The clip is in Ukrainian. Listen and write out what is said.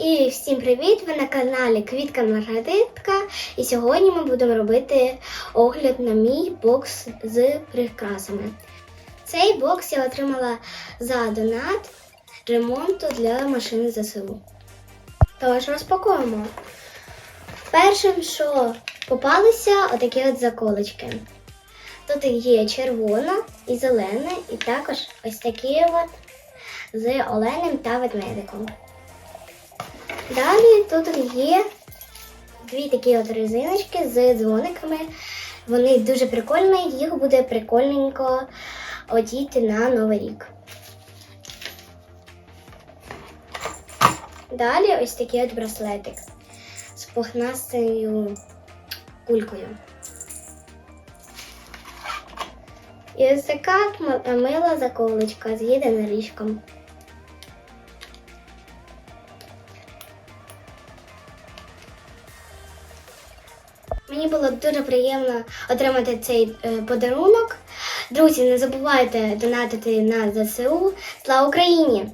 І всім привіт! Ви на каналі Квітка Маргаритка. І сьогодні ми будемо робити огляд на мій бокс з прикрасами. Цей бокс я отримала за донат ремонту для машини ЗСУ. Тож розпакуємо. Першим, що попалися, отакі от заколочки. Тут є червона і зелена, і також ось такі от з оленем та ведмедиком. Далі тут є дві такі от резиночки з дзвониками. Вони дуже прикольні, їх буде прикольненько одіти на Новий рік. Далі ось такий от браслетик з пухнастою кулькою. І ось така мила заколочка з єдиноріжком. Мені було дуже приємно отримати цей е, подарунок. Друзі, не забувайте донатити на ЗСУ. Слава Україні!